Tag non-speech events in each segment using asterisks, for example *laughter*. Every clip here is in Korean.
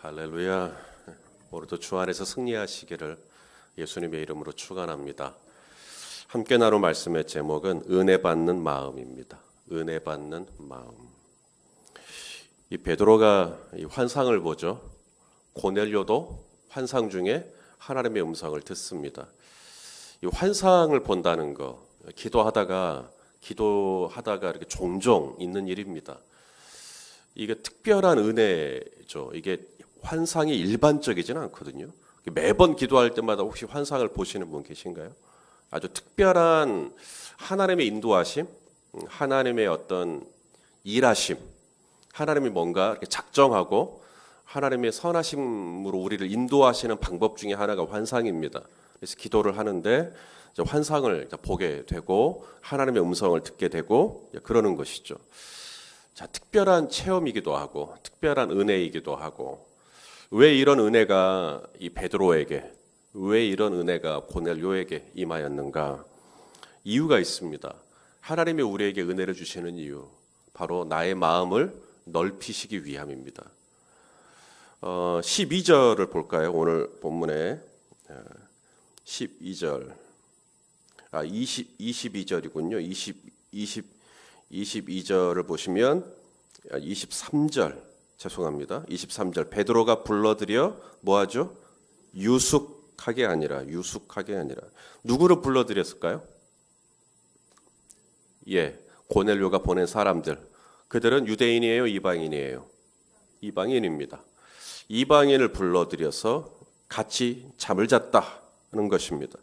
할렐루야. 오늘도 주 안에서 승리하시기를 예수님의 이름으로 축원합니다. 함께 나눌 말씀의 제목은 은혜 받는 마음입니다. 은혜 받는 마음. 이 베드로가 이 환상을 보죠. 고넬료도 환상 중에 하나님의 음성을 듣습니다. 이 환상을 본다는 거 기도하다가 기도하다가 이렇게 종종 있는 일입니다. 이게 특별한 은혜죠. 이게 환상이 일반적이지는 않거든요. 매번 기도할 때마다 혹시 환상을 보시는 분 계신가요? 아주 특별한 하나님의 인도하심, 하나님의 어떤 일하심, 하나님이 뭔가 이렇게 작정하고 하나님의 선하심으로 우리를 인도하시는 방법 중에 하나가 환상입니다. 그래서 기도를 하는데 환상을 보게 되고 하나님의 음성을 듣게 되고 그러는 것이죠. 자, 특별한 체험이기도 하고 특별한 은혜이기도 하고 왜 이런 은혜가 이 베드로에게 왜 이런 은혜가 고넬료에게 임하였는가? 이유가 있습니다. 하나님이 우리에게 은혜를 주시는 이유 바로 나의 마음을 넓히시기 위함입니다. 어, 12절을 볼까요? 오늘 본문에 12절 아 20, 22절이군요. 20, 20, 22절을 보시면 23절 죄송합니다. 23절 베드로가 불러들여 뭐하죠? 유숙하게 아니라 유숙하게 아니라 누구를 불러들였을까요? 예, 고넬료가 보낸 사람들 그들은 유대인이에요, 이방인이에요? 이방인입니다. 이방인을 불러들여서 같이 잠을 잤다는 것입니다.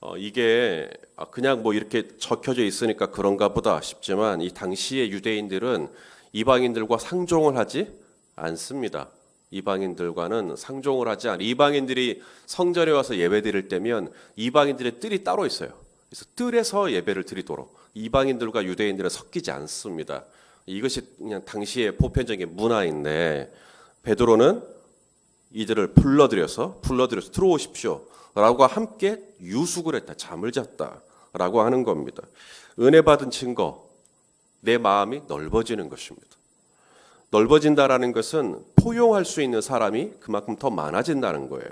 어, 이게 그냥 뭐 이렇게 적혀져 있으니까 그런가 보다 싶지만 이 당시의 유대인들은 이방인들과 상종을 하지 않습니다. 이방인들과는 상종을 하지 않. 이방인들이 성전에 와서 예배 드릴 때면 이방인들의 뜰이 따로 있어요. 그래서 뜰에서 예배를 드리도록 이방인들과 유대인들은 섞이지 않습니다. 이것이 그냥 당시의 보편적인 문화인데 베드로는 이들을 불러들여서 불러들여서 들어오십시오라고 함께 유숙을 했다. 잠을 잤다라고 하는 겁니다. 은혜 받은 증거 내 마음이 넓어지는 것입니다. 넓어진다라는 것은 포용할 수 있는 사람이 그만큼 더 많아진다는 거예요.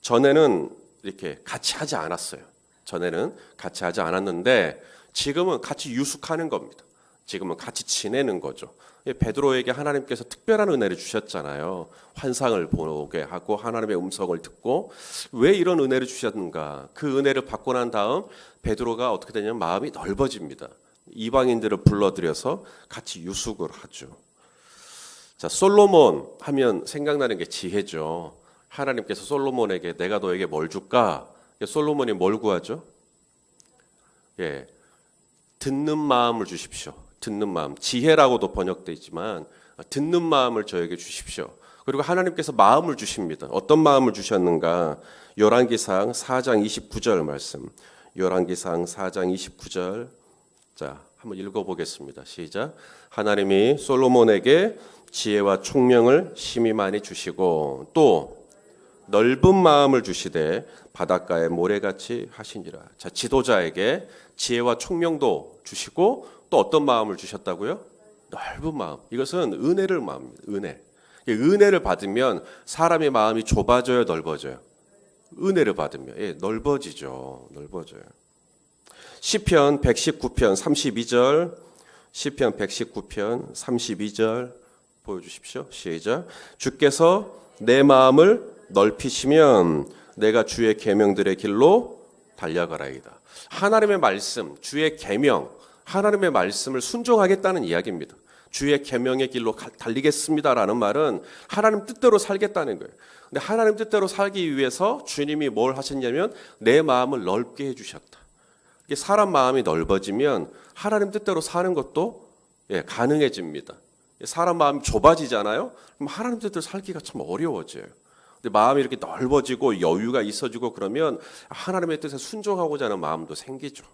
전에는 이렇게 같이 하지 않았어요. 전에는 같이 하지 않았는데 지금은 같이 유숙하는 겁니다. 지금은 같이 지내는 거죠. 베드로에게 하나님께서 특별한 은혜를 주셨잖아요. 환상을 보게 하고 하나님의 음성을 듣고 왜 이런 은혜를 주셨는가? 그 은혜를 받고 난 다음 베드로가 어떻게 되냐면 마음이 넓어집니다. 이방인들을 불러들여서 같이 유숙을 하죠. 자, 솔로몬 하면 생각나는 게 지혜죠. 하나님께서 솔로몬에게 내가 너에게 뭘 줄까? 솔로몬이 뭘 구하죠? 예. 듣는 마음을 주십시오. 듣는 마음. 지혜라고도 번역되어 있지만 듣는 마음을 저에게 주십시오. 그리고 하나님께서 마음을 주십니다. 어떤 마음을 주셨는가? 열왕기상 4장 29절 말씀. 열왕기상 4장 29절. 자, 한번 읽어 보겠습니다. 시작. 하나님이 솔로몬에게 지혜와 총명을 심히 많이 주시고 또 넓은 마음을 주시되 바닷가에 모래같이 하시니라. 자, 지도자에게 지혜와 총명도 주시고 또 어떤 마음을 주셨다고요? 넓은 마음. 이것은 은혜를 마음입니다. 은혜. 은혜를 받으면 사람의 마음이 좁아져요, 넓어져요. 은혜를 받으면 예, 넓어지죠. 넓어져요. 시편 119편 32절 시편 119편 32절 보여 주십시오. 시작. 주께서 내 마음을 넓히시면 내가 주의 계명들의 길로 달려가라이다. 하나님의 말씀, 주의 계명, 하나님의 말씀을 순종하겠다는 이야기입니다. 주의 계명의 길로 달리겠습니다라는 말은 하나님 뜻대로 살겠다는 거예요. 근데 하나님 뜻대로 살기 위해서 주님이 뭘 하셨냐면 내 마음을 넓게 해 주셨다. 사람 마음이 넓어지면 하나님 뜻대로 사는 것도 예, 가능해집니다. 사람 마음이 좁아지잖아요. 그럼 하나님 뜻대로 살기가 참 어려워져요. 근데 마음이 이렇게 넓어지고 여유가 있어지고 그러면 하나님의 뜻에 순종하고자 하는 마음도 생기죠.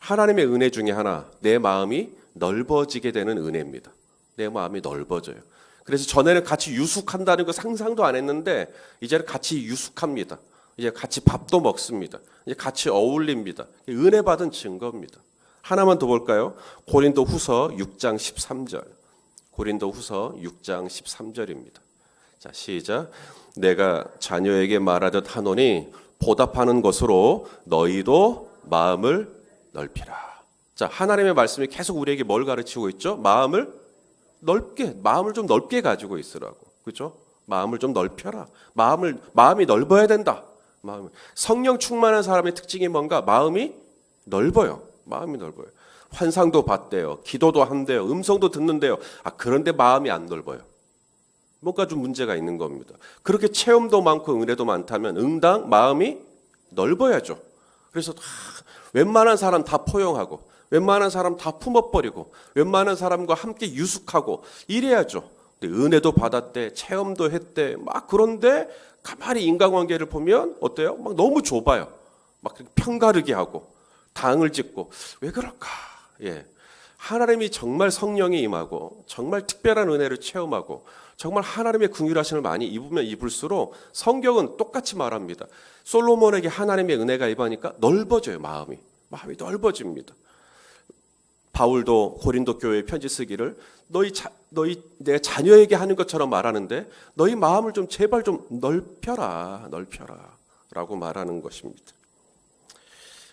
하나님의 은혜 중에 하나, 내 마음이 넓어지게 되는 은혜입니다. 내 마음이 넓어져요. 그래서 전에는 같이 유숙한다는 거 상상도 안 했는데 이제는 같이 유숙합니다. 이제 같이 밥도 먹습니다. 이제 같이 어울립니다. 은혜 받은 증거입니다. 하나만 더 볼까요? 고린도 후서 6장 13절. 고린도 후서 6장 13절입니다. 자, 시작. 내가 자녀에게 말하듯 하노니 보답하는 것으로 너희도 마음을 넓히라. 자, 하나님의 말씀이 계속 우리에게 뭘 가르치고 있죠? 마음을 넓게, 마음을 좀 넓게 가지고 있으라고. 그죠? 마음을 좀 넓혀라. 마음을, 마음이 넓어야 된다. 마음. 성령 충만한 사람의 특징이 뭔가? 마음이 넓어요. 마음이 넓어요. 환상도 봤대요. 기도도 한대요. 음성도 듣는데요. 아, 그런데 마음이 안 넓어요. 뭔가 좀 문제가 있는 겁니다. 그렇게 체험도 많고 은혜도 많다면 응당 마음이 넓어야죠. 그래서 다 웬만한 사람 다 포용하고 웬만한 사람 다 품어버리고 웬만한 사람과 함께 유숙하고 이래야죠. 근데 은혜도 받았대, 체험도 했대, 막 그런데 가만히 인간관계를 보면 어때요? 막 너무 좁아요. 막 편가르게 하고 당을 짓고 왜 그럴까? 예. 하나님이 정말 성령이 임하고 정말 특별한 은혜를 체험하고 정말 하나님의 긍휼하심을 많이 입으면 입을수록 성경은 똑같이 말합니다. 솔로몬에게 하나님의 은혜가 임하니까 넓어져요, 마음이. 마음이 넓어집니다. 바울도 고린도 교회에 편지 쓰기를 너희 자, 너희 내 자녀에게 하는 것처럼 말하는데 너희 마음을 좀 제발 좀 넓혀라, 넓혀라라고 말하는 것입니다.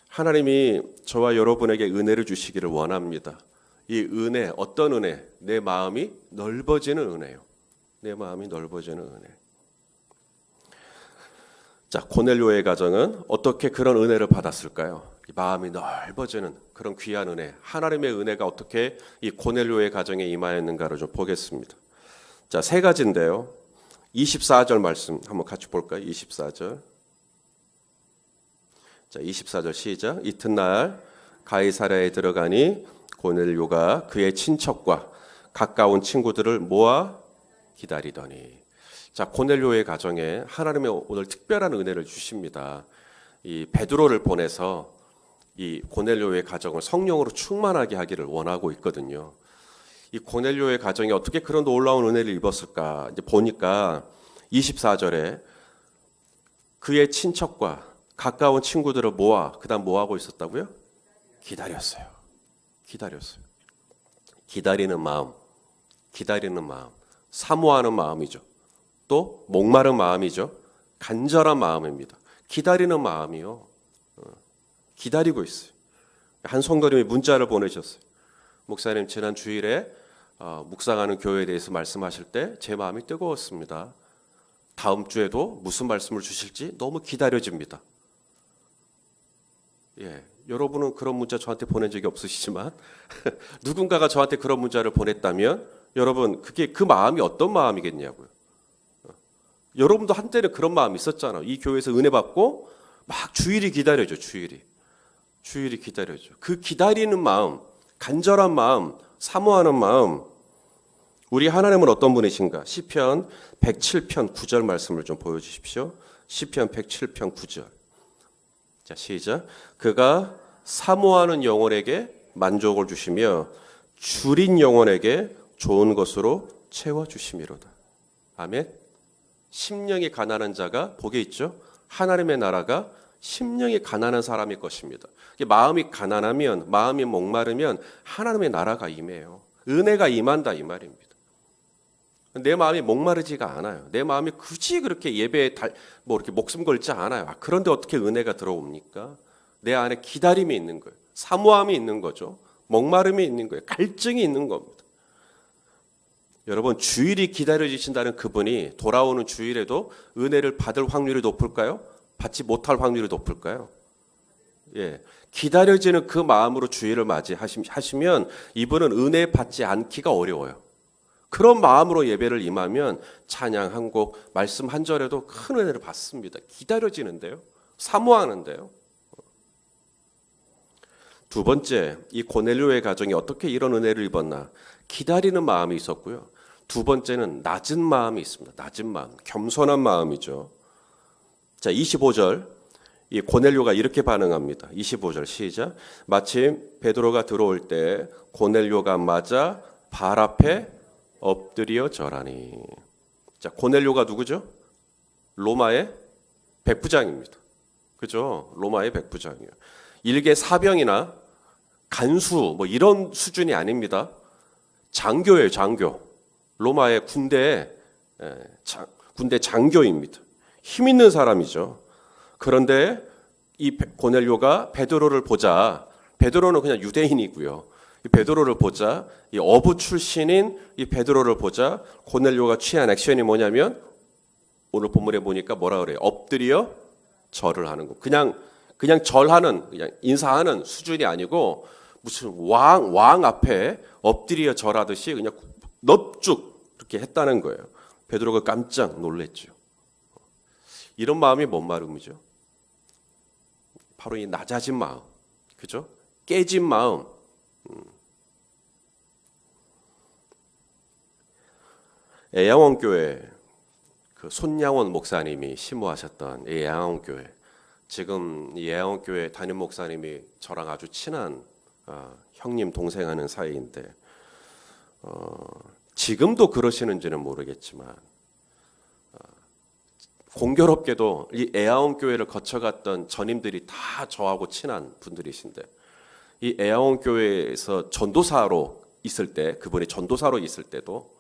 하나님이 저와 여러분에게 은혜를 주시기를 원합니다. 이 은혜 어떤 은혜? 내 마음이 넓어지는 은혜요. 내 마음이 넓어지는 은혜. 자, 고넬료의 가정은 어떻게 그런 은혜를 받았을까요? 마음이 넓어지는 그런 귀한 은혜, 하나님의 은혜가 어떻게 이 고넬료의 가정에 임하였는가를 좀 보겠습니다. 자, 세 가지인데요. 24절 말씀 한번 같이 볼까요? 24절. 자, 24절 시작. 이튿날 가이사랴에 들어가니 고넬료가 그의 친척과 가까운 친구들을 모아 기다리더니 자, 고넬료의 가정에 하나님의 오늘 특별한 은혜를 주십니다. 이 베드로를 보내서 이 고넬료의 가정을 성령으로 충만하게 하기를 원하고 있거든요. 이 고넬료의 가정이 어떻게 그런 놀라운 은혜를 입었을까? 이제 보니까 24절에 그의 친척과 가까운 친구들을 모아 그다음 뭐 하고 있었다고요? 기다렸어요. 기다렸어요. 기다리는 마음, 기다리는 마음, 사모하는 마음이죠. 또 목마른 마음이죠. 간절한 마음입니다. 기다리는 마음이요. 어, 기다리고 있어요. 한 성도님이 문자를 보내셨어요. 목사님 지난 주일에 어, 묵상하는 교회에 대해서 말씀하실 때 제 마음이 뜨거웠습니다. 다음 주에도 무슨 말씀을 주실지 너무 기다려집니다. 예, 여러분은 그런 문자 저한테 보낸 적이 없으시지만 *laughs* 누군가가 저한테 그런 문자를 보냈다면 여러분 그게 그 마음이 어떤 마음이겠냐고요. 어, 여러분도 한때는 그런 마음이 있었잖아요. 이 교회에서 은혜 받고 막 주일이 기다려죠. 주일이 주일이 기다려죠. 그 기다리는 마음, 간절한 마음, 사모하는 마음. 우리 하나님은 어떤 분이신가? 시편 107편 9절 말씀을 좀 보여 주십시오. 시편 107편 9절. 자 시작. 그가 사모하는 영혼에게 만족을 주시며 줄인 영혼에게 좋은 것으로 채워 주심이로다. 아멘. 심령이 가난한 자가 복에 있죠. 하나님의 나라가 심령이 가난한 사람일 것입니다. 마음이 가난하면 마음이 목마르면 하나님의 나라가 임해요. 은혜가 임한다 이 말입니다. 내 마음이 목마르지가 않아요. 내 마음이 굳이 그렇게 예배에 달, 뭐 이렇게 목숨 걸지 않아요. 아, 그런데 어떻게 은혜가 들어옵니까? 내 안에 기다림이 있는 거예요. 사모함이 있는 거죠. 목마름이 있는 거예요. 갈증이 있는 겁니다. 여러분 주일이 기다려지신다는 그분이 돌아오는 주일에도 은혜를 받을 확률이 높을까요? 받지 못할 확률이 높을까요? 예. 기다려지는 그 마음으로 주일을 맞이하시면 이분은 은혜 받지 않기가 어려워요. 그런 마음으로 예배를 임하면 찬양 한 곡, 말씀 한 절에도 큰 은혜를 받습니다. 기다려지는데요. 사모하는데요. 두 번째, 이 고넬료의 가정이 어떻게 이런 은혜를 입었나? 기다리는 마음이 있었고요. 두 번째는 낮은 마음이 있습니다. 낮은 마음, 겸손한 마음이죠. 자, 25절. 이 고넬료가 이렇게 반응합니다. 25절 시작. 마침 베드로가 들어올 때 고넬료가 맞아 발 앞에 엎드려 절하니. 자, 고넬료가 누구죠? 로마의 백부장입니다. 그죠? 로마의 백부장이에요. 일개 사병이나 간수 뭐 이런 수준이 아닙니다. 장교예요, 장교. 로마의 군대 에, 장- 군대 장교입니다. 힘 있는 사람이죠. 그런데 이 베- 고넬료가 베드로를 보자 베드로는 그냥 유대인이고요. 이 베드로를 보자 이 어부 출신인 이 베드로를 보자 고넬료가 취한 액션이 뭐냐면 오늘 본문에 보니까 뭐라 그래요? 엎드려 절을 하는 거. 그냥 그냥 절하는 그냥 인사하는 수준이 아니고 무슨 왕 왕 앞에 엎드려 절하듯이 그냥 넙죽 이렇게 했다는 거예요. 베드로가 깜짝 놀랬죠. 이런 마음이 뭔 마음이죠? 바로 이 낮아진 마음, 그죠? 깨진 마음. 음. 애양원 교회 그 손양원 목사님이 심호하셨던 이 애양원 교회 지금 이 애양원 교회 담임 목사님이 저랑 아주 친한 어, 형님 동생하는 사이인데 어, 지금도 그러시는지는 모르겠지만 어, 공교롭게도 이 애아온 교회를 거쳐갔던 전임들이 다 저하고 친한 분들이신데 이 애아온 교회에서 전도사로 있을 때 그분이 전도사로 있을 때도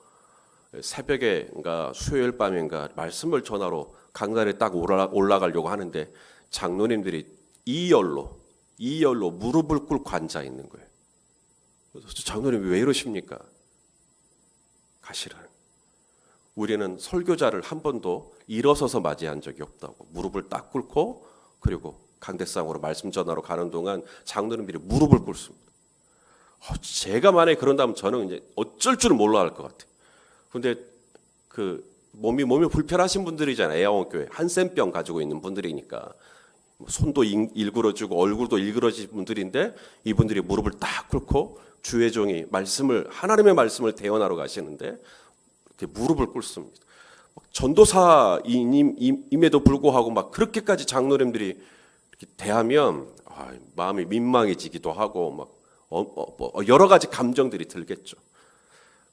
새벽에인가 수요일 밤인가 말씀을 전하러 강단에 딱 올라, 올라가려고 하는데 장로님들이 이열로 이열로 무릎을 꿇고 앉아 있는 거예요. 장로님 왜 이러십니까? 가시라. 우리는 설교자를 한 번도 일어서서 맞이한 적이 없다고 무릎을 딱 꿇고 그리고 강대상으로 말씀 전하러 가는 동안 장로님들이 무릎을 꿇습니다. 어, 제가 만약에 그런다면 저는 이제 어쩔 줄은 몰라 할 것 같아요. 근데 그 몸이 몸이 불편하신 분들이잖아요. 애양원 교회 한센병 가지고 있는 분들이니까 뭐 손도 일- 일그러지고 얼굴도 일그러진 분들인데 이분들이 무릎을 딱 꿇고 주의 종이 말씀을 하나님의 말씀을 대언하러 가시는데 무릎을 꿇습니다. 막 전도사임에도 불구하고 막 그렇게까지 장로님들이 대하면 아, 마음이 민망해지기도 하고 막 어, 어, 뭐 여러 가지 감정들이 들겠죠.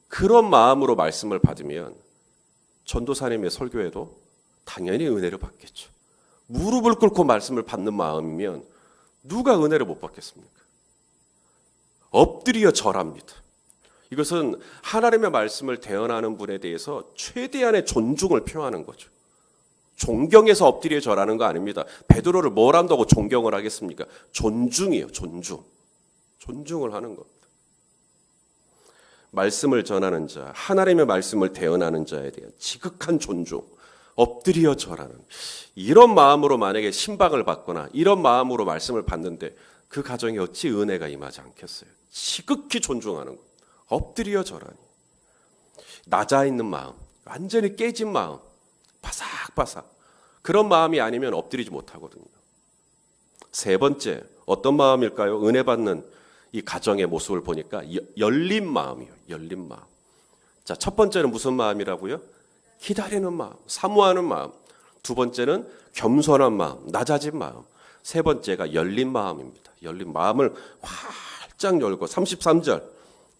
그런 마음으로 말씀을 받으면 전도사님의 설교에도 당연히 은혜를 받겠죠. 무릎을 꿇고 말씀을 받는 마음이면 누가 은혜를 못 받겠습니까? 엎드려 절합니다. 이것은 하나님의 말씀을 대언하는 분에 대해서 최대한의 존중을 표하는 거죠. 존경해서 엎드려 절하는 거 아닙니다. 베드로를 뭘 한다고 존경을 하겠습니까? 존중이에요, 존중. 존중을 하는 겁니다. 말씀을 전하는 자, 하나님의 말씀을 대언하는 자에 대한 지극한 존중, 엎드려 절하는 이런 마음으로 만약에 신방을 받거나 이런 마음으로 말씀을 받는데 그 가정에 어찌 은혜가 임하지 않겠어요? 지극히 존중하는 것, 엎드려 절하니 낮아 있는 마음, 완전히 깨진 마음, 바삭바삭 그런 마음이 아니면 엎드리지 못하거든요. 세 번째 어떤 마음일까요? 은혜 받는 이 가정의 모습을 보니까 여- 열린 마음이요. 열린 마음. 자, 첫 번째는 무슨 마음이라고요? 기다리는 마음, 사모하는 마음. 두 번째는 겸손한 마음, 낮아진 마음. 세 번째가 열린 마음입니다. 열린 마음을 활짝 열고 33절.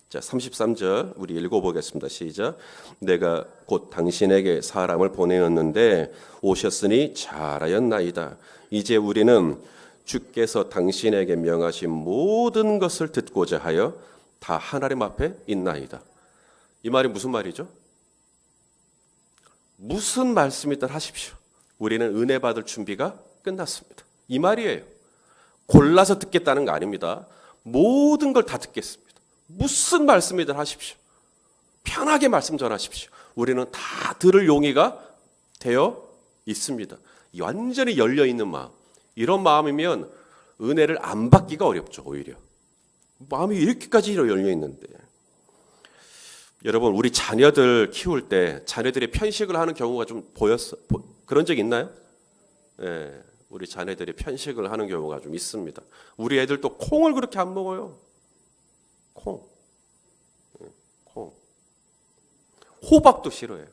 자, 33절 우리 읽어 보겠습니다. 시작. 내가 곧 당신에게 사람을 보내었는데 오셨으니 잘하였나이다. 이제 우리는 주께서 당신에게 명하신 모든 것을 듣고자 하여 다 하나님 앞에 있나이다. 이 말이 무슨 말이죠? 무슨 말씀이든 하십시오. 우리는 은혜 받을 준비가 끝났습니다. 이 말이에요. 골라서 듣겠다는 거 아닙니다. 모든 걸 다 듣겠습니다. 무슨 말씀이든 하십시오. 편하게 말씀 전하십시오. 우리는 다 들을 용의가 되어 있습니다. 이 완전히 열려 있는 마음. 이런 마음이면 은혜를 안 받기가 어렵죠, 오히려. 마음이 이렇게까지 열려 있는데. 여러분, 우리 자녀들 키울 때 자녀들이 편식을 하는 경우가 좀 보였어. 보- 그런 적 있나요? 예. 우리 자녀들이 편식을 하는 경우가 좀 있습니다. 우리 애들 또 콩을 그렇게 안 먹어요. 콩. 예, 콩. 호박도 싫어해요.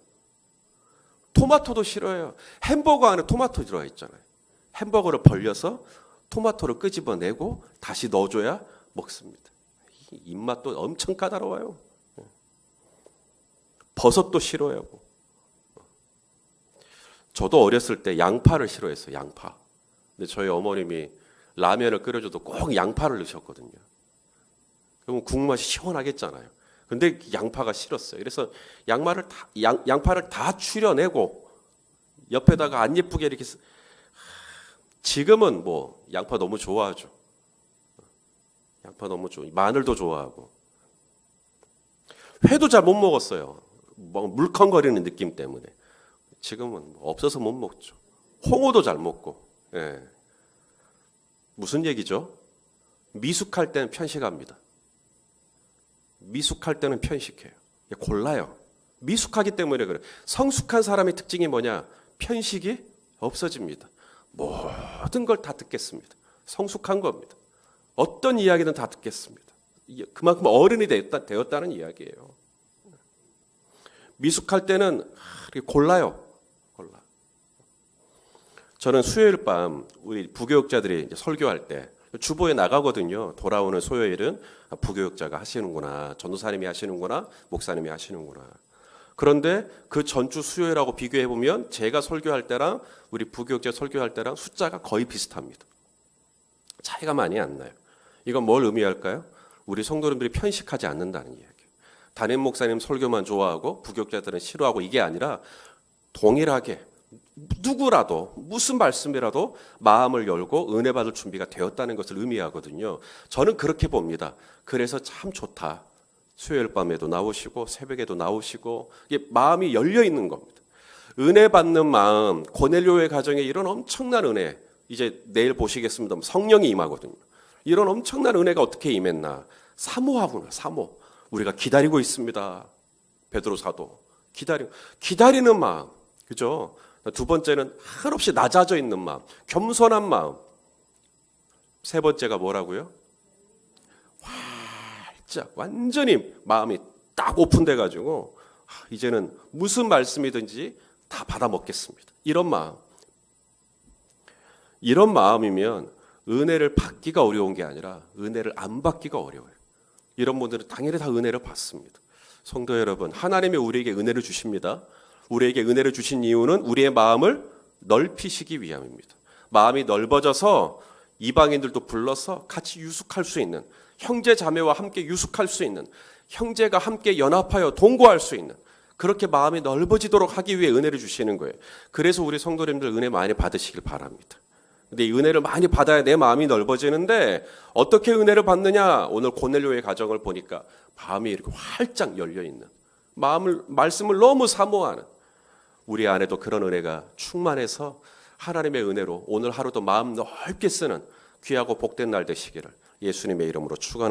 토마토도 싫어해요. 햄버거 안에 토마토 들어가 있잖아요. 햄버거를 벌려서 토마토를 끄집어내고 다시 넣어줘야 먹습니다. 이 입맛도 엄청 까다로워요. 예. 버섯도 싫어하고. 저도 어렸을 때 양파를 싫어했어요. 양파. 근데 저희 어머님이 라면을 끓여줘도 꼭 양파를 넣으셨거든요. 그러면 국맛이 시원하겠잖아요. 근데 양파가 싫었어요. 그래서 양말을 다, 양, 양파를 다 추려내고 옆에다가 안 예쁘게 이렇게 쓰- 지금은 뭐 양파 너무 좋아하죠. 양파 너무 좋아. 마늘도 좋아하고. 회도 잘 못 먹었어요. 뭐 물컹거리는 느낌 때문에. 지금은 뭐 없어서 못 먹죠. 홍어도 잘 먹고. 예. 무슨 얘기죠? 미숙할 때는 편식합니다. 미숙할 때는 편식해요. 골라요. 미숙하기 때문에 그래. 성숙한 사람의 특징이 뭐냐? 편식이 없어집니다. 모든 걸 다 듣겠습니다. 성숙한 겁니다. 어떤 이야기든 다 듣겠습니다. 그만큼 어른이 되었다, 되었다는 이야기예요. 미숙할 때는 하, 이렇게 골라요. 골라. 저는 수요일 밤 우리 부교육자들이 설교할 때 주보에 나가거든요. 돌아오는 소요일은 부교육자가 하시는구나, 전도사님이 하시는구나, 목사님이 하시는구나. 그런데 그 전주 수요일하고 비교해 보면 제가 설교할 때랑 우리 부교육자 설교할 때랑 숫자가 거의 비슷합니다. 차이가 많이 안 나요. 이건 뭘 의미할까요? 우리 성도님들이 편식하지 않는다는 이야기예요. 담임 목사님 설교만 좋아하고 부교육자들은 싫어하고 이게 아니라 동일하게 누구라도 무슨 말씀이라도 마음을 열고 은혜 받을 준비가 되었다는 것을 의미하거든요. 저는 그렇게 봅니다. 그래서 참 좋다. 수요일 밤에도 나오시고 새벽에도 나오시고 이게 마음이 열려 있는 겁니다. 은혜 받는 마음, 고넬료의 가정에 이런 엄청난 은혜 이제 내일 보시겠습니다. 성령이 임하거든요. 이런 엄청난 은혜가 어떻게 임했나? 사모하구나, 사모. 우리가 기다리고 있습니다. 베드로 사도 기다리 기다리는 마음, 그죠? 두 번째는 한없이 낮아져 있는 마음, 겸손한 마음. 세 번째가 뭐라고요? 활짝 완전히 마음이 딱 오픈돼 가지고 이제는 무슨 말씀이든지 다 받아 먹겠습니다. 이런 마음. 이런 마음이면 은혜를 받기가 어려운 게 아니라 은혜를 안 받기가 어려워요. 이런 분들은 당연히 다 은혜를 받습니다. 성도 여러분, 하나님이 우리에게 은혜를 주십니다. 우리에게 은혜를 주신 이유는 우리의 마음을 넓히시기 위함입니다. 마음이 넓어져서 이방인들도 불러서 같이 유숙할 수 있는 형제 자매와 함께 유숙할 수 있는 형제가 함께 연합하여 동거할 수 있는 그렇게 마음이 넓어지도록 하기 위해 은혜를 주시는 거예요. 그래서 우리 성도님들 은혜 많이 받으시길 바랍니다. 근데 이 은혜를 많이 받아야 내 마음이 넓어지는데 어떻게 은혜를 받느냐? 오늘 고넬료의 가정을 보니까 마음이 이렇게 활짝 열려 있는 마음을 말씀을 너무 사모하는 우리 안에도 그런 은혜가 충만해서 하나님의 은혜로 오늘 하루도 마음 넓게 쓰는 귀하고 복된 날 되시기를 예수님의 이름으로 축원합니다.